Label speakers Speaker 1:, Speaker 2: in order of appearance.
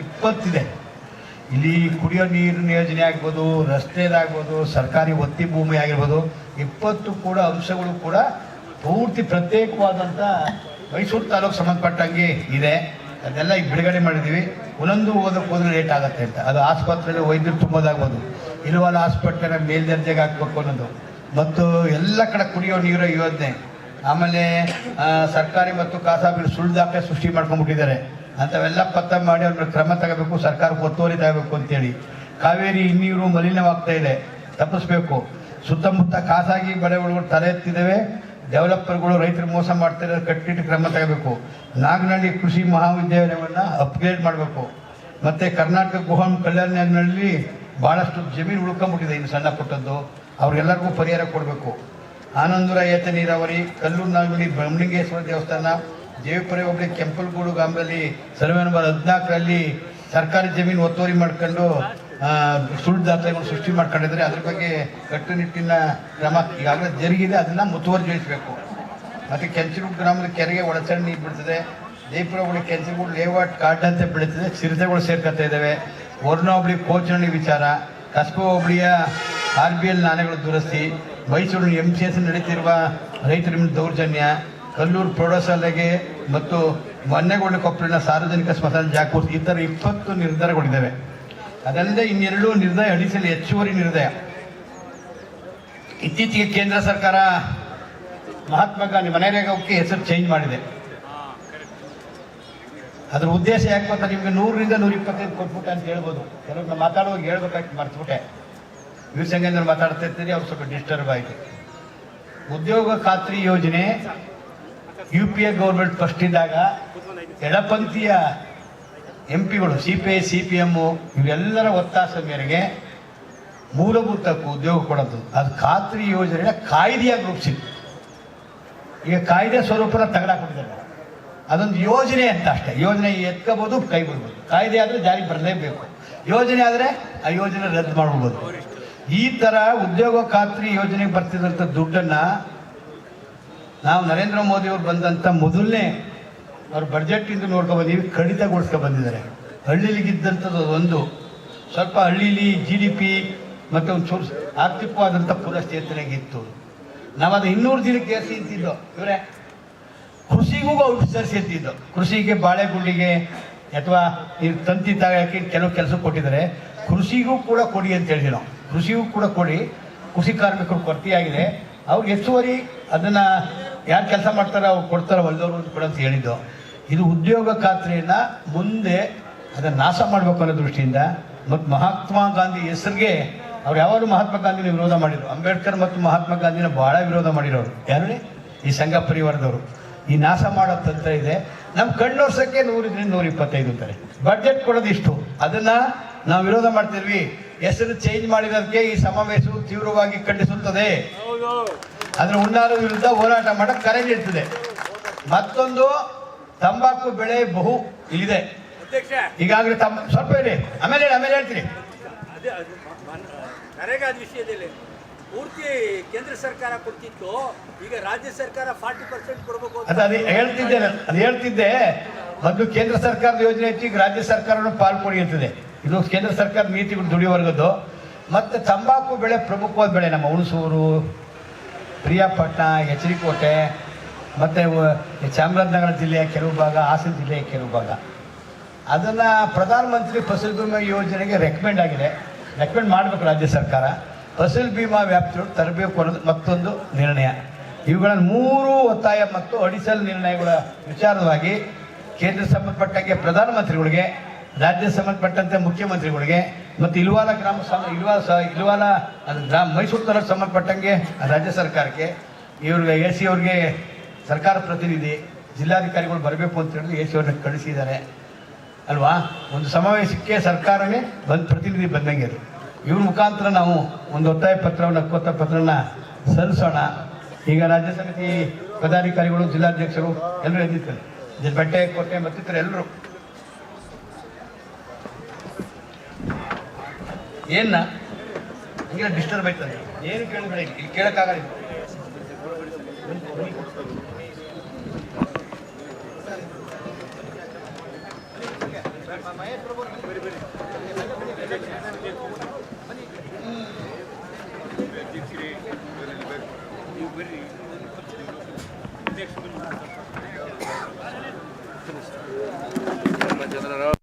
Speaker 1: ಇಪ್ಪತ್ತಿದೆ. ಇಲ್ಲಿ ಕುಡಿಯೋ ನೀರಿನ ಯೋಜನೆ ಆಗ್ಬೋದು, ರಸ್ತೆದಾಗ್ಬೋದು, ಸರ್ಕಾರಿ ಒತ್ತಿ ಭೂಮಿ ಆಗಿರ್ಬೋದು, ಇಪ್ಪತ್ತು ಕೂಡ ಅಂಶಗಳು ಕೂಡ ಪೂರ್ತಿ ಪ್ರತ್ಯೇಕವಾದಂಥ ಮೈಸೂರು ತಾಲೂಕು ಸಂಬಂಧಪಟ್ಟಂಗೆ ಇದೆ. ಅದೆಲ್ಲ ಈಗ ಬಿಡುಗಡೆ ಮಾಡಿದ್ದೀವಿ. ಒಂದೊಂದು ಓದಕ್ಕೆ ಹೋದ್ರೆ ಲೇಟ್ ಆಗುತ್ತೆ ಅಂತ. ಅದು ಆಸ್ಪತ್ರೆಯಲ್ಲಿ ವೈದ್ಯರು ತುಂಬೋದಾಗ್ಬೋದು. ಇಲ್ವಲ್ಲ ಆಸ್ಪತ್ರೆನ ಮೇಲ್ದರ್ಜೆಗೆ ಹಾಕ್ಬೇಕು ಅನ್ನೋದು. ಮತ್ತು ಎಲ್ಲ ಕಡೆ ಕುಡಿಯೋ ನೀರು ಯೋಜನೆ. ಆಮೇಲೆ ಸರ್ಕಾರಿ ಮತ್ತು ಖಾಸಗಿ ಸುಳ್ಳು ದಾಖಲೆ ಸೃಷ್ಟಿ ಮಾಡ್ಕೊಂಡ್ಬಿಟ್ಟಿದ್ದಾರೆ. ಅಂಥವೆಲ್ಲ ಪತ್ತ ಮಾಡಿ ಅವ್ರ ಕ್ರಮ ತಗೋಬೇಕು, ಸರ್ಕಾರ ಒತ್ತುವರಿ ತಗೋಬೇಕು ಅಂತೇಳಿ. ಕಾವೇರಿ ನೀರು ಮಲಿನವಾಗ್ತಾ ಇದೆ. ತಪ್ಪಿಸ್ಬೇಕು. ಸುತ್ತಮುತ್ತ ಖಾಸಗಿ ಬಡವಗಳು ತಲೆ ಎತ್ತಿದ್ದೇವೆ ಡೆವಲಪರ್ಗಳು ರೈತರು ಮೋಸ ಮಾಡ್ತಾರೆ ಕಟ್ಟಿಟ್ಟು ಕ್ರಮ ತಗೋಬೇಕು. ನಾಗನಹಳ್ಳಿ ಕೃಷಿ ಮಹಾವಿದ್ಯಾಲಯವನ್ನು ಅಪ್ಗ್ರೇಡ್ ಮಾಡಬೇಕು. ಮತ್ತು ಕರ್ನಾಟಕ ಗುಹಾಂ ಕಲ್ಯಾಣನಲ್ಲಿ ಭಾಳಷ್ಟು ಜಮೀನು ಉಳ್ಕೊಂಬಿಟ್ಟಿದೆ ಇನ್ನು ಸಣ್ಣ ಪುಟ್ಟದ್ದು. ಅವ್ರಿಗೆಲ್ಲರಿಗೂ ಪರಿಹಾರ ಕೊಡಬೇಕು. ಆನಂದರ ಏತ ನೀರಾವರಿ, ಕಲ್ಲೂರು ನಾಗನಹಳ್ಳಿ, ಬ್ರಹ್ಮಲಿಂಗೇಶ್ವರ ದೇವಸ್ಥಾನ ದೇವಿಪುರ ಹೋಬಳಿ ಕೆಂಪಲ್ಗೂಡು ಗ್ರಾಮದಲ್ಲಿ ಸರ್ವೆ ನಂಬರ್ ಹದಿನಾಲ್ಕರಲ್ಲಿ ಸರ್ಕಾರಿ ಜಮೀನು ಒತ್ತುವರಿ ಮಾಡ್ಕೊಂಡು ಸುಳ್ಳು ದಾಖಲೆಗಳು ಸೃಷ್ಟಿ ಮಾಡ್ಕೊಂಡಿದ್ರೆ ಅದ್ರ ಬಗ್ಗೆ ಕಟ್ಟುನಿಟ್ಟಿನ ಕ್ರಮ ಈಗಾಗಲೇ ಜರುಗಿದೆ. ಅದನ್ನ ಮುತುವರ್ಜಿಸಬೇಕು ಮತ್ತು ಕೆಂಚನೂರು ಗ್ರಾಮದ ಕೆರೆಗೆ ಒಳಚರಣೆ ನೀರು ಬಿಡ್ತದೆ. ಜಯಪುರ ಹೋಬಳಿ ಕೆಂಚನಗೂಡು ಲೇಔಟ್ ಕಾರ್ಡ್ ಅಂತ ಬೆಳೀತದೆ ಚಿರತೆಗಳು ಸೇರ್ಕೊತಾ ಇದ್ದಾವೆ. ವರ್ಣ ಹೋಬಳಿ ಕೋಚನಹಳ್ಳಿ ವಿಚಾರ, ಕಸ್ಬಾ ಹೋಬಳಿಯ ಆರ್ ಬಿ ಎಲ್ ನಾಲೆಗಳು ದುರಸ್ತಿ, ಮೈಸೂರಿನ ಎಂ ಸಿ ಎಸ್ ನಡೀತಿರುವ ರೈತರ ದೌರ್ಜನ್ಯ ಕಲ್ಲೂರು ಪ್ರೌಢಶಾಲೆಗೆ ಮತ್ತು ಮೊನ್ನೆಗೊಂಡ ಕೊಪ್ಪಳಿನ ಸಾರ್ವಜನಿಕ ಸ್ಮಶಾನ ಜಾಗೃತಿ ಈ ಥರ ಇಪ್ಪತ್ತು ನಿರ್ಧಾರಗಳಿದ್ದಾವೆ ಅದಲ್ಲದೆ ಇನ್ನೆರಡು ನಿರ್ಣಯ ಅಡಿಸಲಿ, ಹೆಚ್ಚುವರಿ ನಿರ್ಣಯ ಇತ್ತೀಚೆಗೆ ಕೇಂದ್ರ ಸರ್ಕಾರ ಮಹಾತ್ಮ ಗಾಂಧಿ ಮನರೇಗಾಕ್ಕೆ ಹೆಸರು ಚೇಂಜ್ ಮಾಡಿದೆ. ಅದ್ರ ಉದ್ದೇಶ ಯಾಕೆ ಗೊತ್ತಾ? ನಿಮ್ಗೆ ನೂರರಿಂದ ನೂರ ಇಪ್ಪತ್ತೈದು ಕೊಟ್ಬಿಟ್ಟೆ ಅಂತ ಹೇಳ್ಬೋದು. ಕೆಲವ್ರನ್ನ ಮಾತಾಡುವಾಗ ಹೇಳ್ಬೇಕಾಗಿ ಮರ್ತ್ಬಿಟ್ಟೆ. ವೀರಸಂಗೇಂದ್ರ ಮಾತಾಡ್ತಾ ಇರ್ತೀರಿ, ಅವ್ರು ಸ್ವಲ್ಪ ಡಿಸ್ಟರ್ಬ್ ಆಯಿತು. ಉದ್ಯೋಗ ಖಾತ್ರಿ ಯೋಜನೆ U P A government first ಇದ್ದಾಗ ಎಡಪಂಥೀಯ M ಪಿಗಳು C P I C P M ಇವೆಲ್ಲರ ಒತ್ತಾಸದ ಮೇರೆಗೆ ಮೂಲಭೂತಕ್ಕೂ ಉದ್ಯೋಗ ಕೊಡೋದು. ಅದು ಖಾತ್ರಿ ಯೋಜನೆಯ ಕಾಯ್ದೆಯಾಗಿ ರೂಪಿಸಿತ್ತು ಈಗ ಕಾಯ್ದೆ ಸ್ವರೂಪನ ತಗಡಾಕೊಂಡಿದ್ದಾರೆ ಅದೊಂದು ಯೋಜನೆ ಅಂತ ಅಷ್ಟೇ. ಯೋಜನೆ ಎತ್ಕೋಬೋದು, ಕೈ ಬಿಡ್ಬೋದು. ಕಾಯ್ದೆ ಆದರೆ ಜಾರಿ ಬರಲೇಬೇಕು. ಯೋಜನೆ ಆದರೆ ಆ ಯೋಜನೆ ರದ್ದು ಮಾಡ್ಬೋದು ಈ ಥರ ಉದ್ಯೋಗ ಖಾತ್ರಿ ಯೋಜನೆಗೆ ಬರ್ತಿದ್ದಂಥ ದುಡ್ಡನ್ನು ನಾವು ನರೇಂದ್ರ ಮೋದಿ ಅವರು ಬಂದಂಥ ಮೊದಲನೇ ಅವ್ರ ಬಡ್ಜೆಟ್ ಇಂದ ನೋಡ್ಕೊ ಬಂದೀವಿ ಕಡಿತಗೊಳಿಸ್ಕೊ ಬಂದಿದ್ದಾರೆ ಹಳ್ಳಿಲಿಗಿದ್ದಂಥದ್ದು ಒಂದು ಸ್ವಲ್ಪ ಹಳ್ಳಿಲಿ ಜಿ ಡಿ ಪಿ ಮತ್ತು ಒಂದು ಚೂರು ಆರ್ಥಿಕವಾದಂಥ ಪುನಶ್ಚೇತನೆಗಿತ್ತು ನಾವು ಅದು ಇನ್ನೂರು ದಿನಕ್ಕೆ ಏರಿಸಿ ಇದ್ದಿದ್ದು ಇವರೇ? ಕೃಷಿಗೂ ಔಷಧಿ ಸೇರಿಸಿದ್ದು ಕೃಷಿಗೆ, ಬಾಳೆಗುಳ್ಳಿಗೆ ಅಥವಾ ಈ ತಂತಿ ತಾಗಕ್ಕೆ ಕೆಲವು ಕೆಲಸ ಕೊಟ್ಟಿದ್ದಾರೆ. ಕೃಷಿಗೂ ಕೂಡ ಕೊಡಿ ಅಂತ ಹೇಳಿದ್ವಿ ನಾವು. ಕೃಷಿಗೂ ಕೂಡ ಕೊಡಿ. ಕೃಷಿ ಕಾರ್ಮಿಕರು ಕೊರತೆಯಾಗಿದೆ. ಅವ್ರಿಗೆ ಹೆಚ್ಚುವರಿ ಅದನ್ನ ಯಾರು ಕೆಲಸ ಮಾಡ್ತಾರೆ ಅವ್ರು ಕೊಡ್ತಾರೆ ಹೊಲ್ದವ್ರು ಅಂತ ಕೂಡ ಅಂತ ಹೇಳಿದ್ದು. ಇದು ಉದ್ಯೋಗ ಖಾತ್ರಿಯನ್ನು ಮುಂದೆ ಅದನ್ನು ನಾಶ ಮಾಡಬೇಕು ಅನ್ನೋ ದೃಷ್ಟಿಯಿಂದ ಮತ್ತು ಮಹಾತ್ಮ ಗಾಂಧಿ ಹೆಸರಿಗೆ ಅವ್ರು ಯಾವಾಗಲೂ ಮಹಾತ್ಮ ಗಾಂಧಿನ ವಿರೋಧ ಮಾಡಿದ್ರು. ಅಂಬೇಡ್ಕರ್ ಮತ್ತು ಮಹಾತ್ಮ ಗಾಂಧಿನ ಭಾಳ ವಿರೋಧ ಮಾಡಿರೋರು. ಯಾರು ಈ ಸಂಘ ಪರಿವಾರದವರು. ಈ ನಾಶ ಮಾಡೋ ತಂತ್ರ ಇದೆ. ನಮ್ಮ ಕಣ್ಣೋರ್ಸಕ್ಕೆ ನೂರಿದ್ರಿಂದ ನೂರ ಇಪ್ಪತ್ತೈದು ಅಂತಾರೆ. ಬಡ್ಜೆಟ್ ಕೊಡೋದು ಇಷ್ಟು. ಅದನ್ನು ನಾವು ವಿರೋಧ ಮಾಡ್ತಿದ್ವಿ. ಹೆಸರು ಚೇಂಜ್ ಮಾಡಿರೋದಕ್ಕೆ ಈ ಸಮಾವೇಶವು ತೀವ್ರವಾಗಿ ಖಂಡಿಸುತ್ತದೆ. ಅದರ ಉನ್ನಾರ ವಿರುದ್ಧ ಹೋರಾಟ ಮಾಡಕ್ಕೆ ಕರೆ ನೀಡ್ತದೆ ಮತ್ತೊಂದು ತಂಬಾಕು ಬೆಳೆ ಬಹು ಇಲ್ಲಿದೆ. ಈಗಾಗಲೇ ತಮ್ಮ ಸ್ವಲ್ಪ ಹೇಳಿ ಆಮೇಲೆ ಹೇಳಿ ಆಮೇಲೆ ಹೇಳ್ತೀನಿ.
Speaker 2: ನರೇಗಾದ ವಿಷಯದಲ್ಲಿ ಪೂರ್ತಿ ಕೇಂದ್ರ ಸರ್ಕಾರ ಕೊಡ್ತಿತ್ತು. ಈಗ ರಾಜ್ಯ ಸರ್ಕಾರ ಫಾರ್ಟಿ ಪರ್ಸೆಂಟ್ ಕೊಡಬೇಕು
Speaker 1: ಅದು ಅದು ಹೇಳ್ತಿದ್ದೆ ನಾನು. ಅದು ಹೇಳ್ತಿದ್ದೆ. ಮೊದಲು ಕೇಂದ್ರ ಸರ್ಕಾರದ ಯೋಜನೆ ಇತ್ತು ಈಗ ರಾಜ್ಯ ಸರ್ಕಾರವನ್ನು ಪಾಲ್ಗೊಳ್ಳಿ ಅಂತಿದೆ. ಇದು ಕೇಂದ್ರ ಸರ್ಕಾರದ ನೀತಿಗಳು ದುಡಿಯವರ್ಗದ್ದು ಮತ್ತೆ ತಂಬಾಕು ಬೆಳೆ ಪ್ರಮುಖವಾದ ಬೆಳೆ ನಮ್ಮ ಹುಣಸೂರು ಪ್ರಿಯಾಪಟ್ಟಣ ಎಚ್ ಡಿ ಕೋಟೆ ಮತ್ತು ಚಾಮರಾಜನಗರ ಜಿಲ್ಲೆಯ ಕೆಲವು ಭಾಗ, ಹಾಸನ ಜಿಲ್ಲೆಯ ಕೆಲವು ಭಾಗ. ಅದನ್ನು ಪ್ರಧಾನಮಂತ್ರಿ ಫಸಲ್ ಬಿಮಾ ಯೋಜನೆಗೆ ರೆಕಮೆಂಡ್ ಆಗಿದೆ. ರೆಕಮೆಂಡ್ ಮಾಡಬೇಕು ರಾಜ್ಯ ಸರ್ಕಾರ. ಫಸಲ್ ಬಿಮಾ ವ್ಯಾಪ್ತಿಯು ತರಬೇಕು ಅನ್ನೋದು ಮತ್ತೊಂದು ನಿರ್ಣಯ. ಇವುಗಳನ್ನು ಮೂರು ಒತ್ತಾಯ ಮತ್ತು ಅಡಿಸಲ್ ನಿರ್ಣಯಗಳ ವಿಚಾರವಾಗಿ ಕೇಂದ್ರ ಸಂಬಂಧಪಟ್ಟಂಗೆ ಪ್ರಧಾನಮಂತ್ರಿಗಳಿಗೆ ರಾಜ್ಯ ಸಂಬಂಧಪಟ್ಟಂತೆ ಮುಖ್ಯಮಂತ್ರಿಗಳಿಗೆ ಮತ್ತು ಇಲ್ವಾಲ ಗ್ರಾಮ ಸಮ ಇಲ್ವಾ ಇಲ್ವಾಲ, ಅದು ಗ್ರಾಮ ಮೈಸೂರು ತಾಲೂಕು ಸಂಬಂಧಪಟ್ಟಂಗೆ ರಾಜ್ಯ ಸರ್ಕಾರಕ್ಕೆ, ಇವ್ರಿಗೆ ಎ ಸಿ ಅವ್ರಿಗೆ ಸರ್ಕಾರ ಪ್ರತಿನಿಧಿ, ಜಿಲ್ಲಾಧಿಕಾರಿಗಳು ಬರಬೇಕು ಅಂತ ಹೇಳಿದ್ರು ಎ ಸಿ ಅವ್ರನ್ನ ಕಳಿಸಿದ್ದಾರೆ. ಅಲ್ವಾ? ಒಂದು ಸಮಾವೇಶಕ್ಕೆ ಸರ್ಕಾರವೇ ಬಂದು, ಪ್ರತಿನಿಧಿ ಬಂದಂಗೆ ಅದು. ಇವ್ರ ಮುಖಾಂತರ ನಾವು ಒಂದು ಒತ್ತಾಯ ಪತ್ರವನ್ನು ಕೊತ್ತ ಪತ್ರನ ಸಲ್ಲಿಸೋಣ. ಈಗ ರಾಜ್ಯ ಸಮಿತಿ ಪದಾಧಿಕಾರಿಗಳು, ಜಿಲ್ಲಾಧ್ಯಕ್ಷರು ಎಲ್ಲರೂ ಎದ್ದಿರ್ತಾರೆ. ಬಟ್ಟೆ ಕೋಟೆ ಮತ್ತಿತರ ಎಲ್ಲರೂ. ಏನ ಹಂಗೆ ಡಿಸ್ಟರ್ಬ್ ಆಯ್ತದೆ ಏನು ಕೇಳಿದ್ರೆ ಇಲ್ಲಿ ಕೇಳಕ್ಕಾಗಲ್ಲ
Speaker 3: ಜನರ